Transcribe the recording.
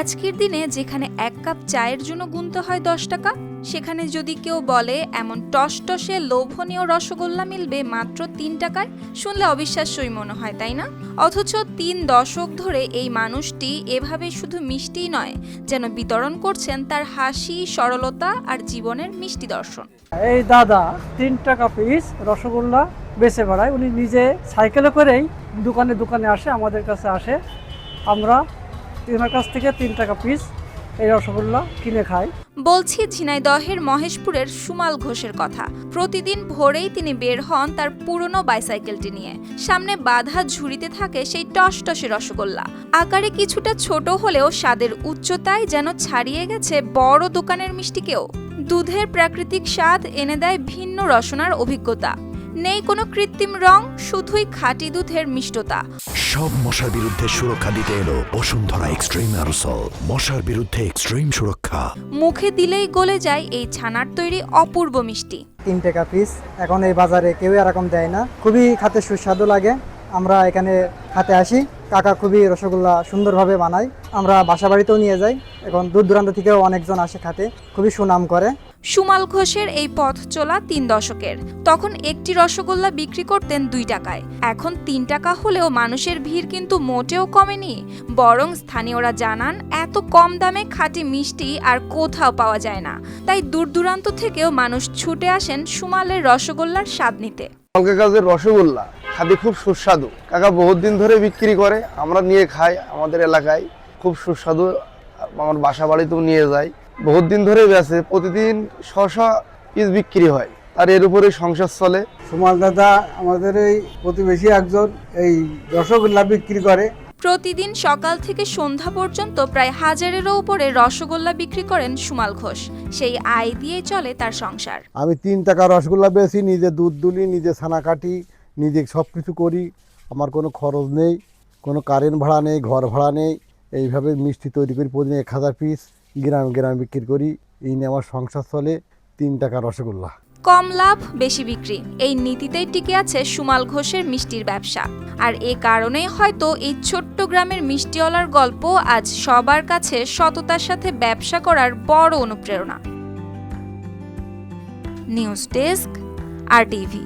আজকের দিনে যেখানে এক কাপ চায়ের জন্য গুনতে হয় দশ টাকা, সেখানে যদি কেউ বলে, এমন টসটসে লোভনীয় রসগোল্লা মিলবে মাত্র তিন টাকায়, শুনলে অবিশ্বাস্যই মনে হয়, তাই না? অথচ তিন দশক ধরে এই মানুষটি এভাবে শুধু মিষ্টিই নয়, যেন বিতরণ করছেন তার হাসি, সরলতা আর জীবনের মিষ্টি দর্শন। এই দাদা তিন টাকা পিস রসগোল্লা বেচে বেড়ায়। উনি নিজে সাইকেলে করেই দোকানে দোকানে আসে, আমাদের কাছে আসে। আমরা ওনার কাছ থেকে তিন টাকা পিস এই রসগোল্লা কিনে খাই বলছি, ঝিনাইদহের মহেশপুরের সুমাল ঘোষের কথা। প্রতিদিন ভোরেই তিনি বের হন তার পুরনো বাইসাইকেলটি নিয়ে। সামনে বাধা ঝুড়িতে থাকে সেই টসটসে রসগোল্লা। আকারে কিছুটা ছোট হলেও স্বাদের উচ্চতায় যেন ছাড়িয়ে গেছে বড় দোকানের মিষ্টিকেও। দুধের প্রাকৃতিক স্বাদ এনে দেয় ভিন্ন রসনার অভিজ্ঞতা। নেই কোনো কৃত্রিম রং শুধুই খাঁটি দুধের মিষ্টতা। সব মশার বিরুদ্ধে সুরক্ষা দিতে এলো বসুন্ধরা এক্সট্রিম অ্যারোসল। মশার বিরুদ্ধে এক্সট্রিম সুরক্ষা। মুখে দিলেই গলে যায় এই ছানার তৈরি অপূর্ব মিষ্টি। তিন টাকা পিস এখন এই বাজারে কেউ এরকম দেয় না। খুবই খাতে সুস্বাদু লাগে। আমরা এখানে খাতে আসি। কাকা খুবই রসগোল্লা সুন্দরভাবে বানায়। আমরা বাসা বাড়িতেও নিয়ে যাই। এখন দূর দূরান্ত থেকেও অনেকজন আসে খাতে। খুবই সুনাম করে। সুমাল ঘোষের এই পথ চলা তিন দশকের। তখন একটি রসগোল্লা বিক্রি করতেন দুই টাকায়। এখন তিন টাকা হলেও মানুষের ভিড় কিন্তু মোটেও কমেনি, বরং স্থানীয়রা জানান এত কম দামে খাঁটি মিষ্টি আর কোথাও পাওয়া যায় না। তাই দূর দূরান্ত থেকেও মানুষ ছুটে আসেন সুমালের রসগোল্লার স্বাদ নিতে। রসগোল্লা খাদি খুব সুস্বাদু। কাকা বহুত দিন ধরে বিক্রি করে, আমরা নিয়ে খাই আমাদের এলাকায়, খুব সুস্বাদু। আমার বাসা বাড়িতেও নিয়ে যাই বহুত দিন ধরে বেছে প্রতিদিন শশা পিস বিক্রি হয় আর এর উপরে সংসার চলে। সুমাল দাদা আমাদের এই প্রতিবেশী একজন এই রসগোল্লা বিক্রি করে। প্রতিদিন সকাল থেকে সন্ধ্যা পর্যন্ত প্রায় হাজারেরও উপরে রসগোল্লা বিক্রি করেন সুমাল ঘোষ। সেই আয় দিয়ে চলে তার সংসার। আমি তিন টাকা রসগোল্লা বেশি নিজে দুধ দুলি নিজে ছানা কাটি নিজে সব কিছু করি। আমার কোনো খরচ নেই কোনো কারেন্ট ভাড়া নেই ঘর ভাড়া নেই। এইভাবে মিষ্টি তৈরি করি প্রতিদিন এক হাজার পিস গ্রাম গ্রাম বিক্রি করি, এই নিয়ে আমার সংসার চলে, তিন টাকা রসগোল্লা। কম লাভ, বেশি বিক্রি। এই নীতিতেই টিকে আছে সুমাল ঘোষের মিষ্টির ব্যবসা। আর এ কারণেই হয়তো এই ছোট্ট গ্রামের মিষ্টিওয়ালার গল্প আজ সবার কাছে সততার সাথে ব্যবসা করার বড় অনুপ্রেরণা। News desk, R TV.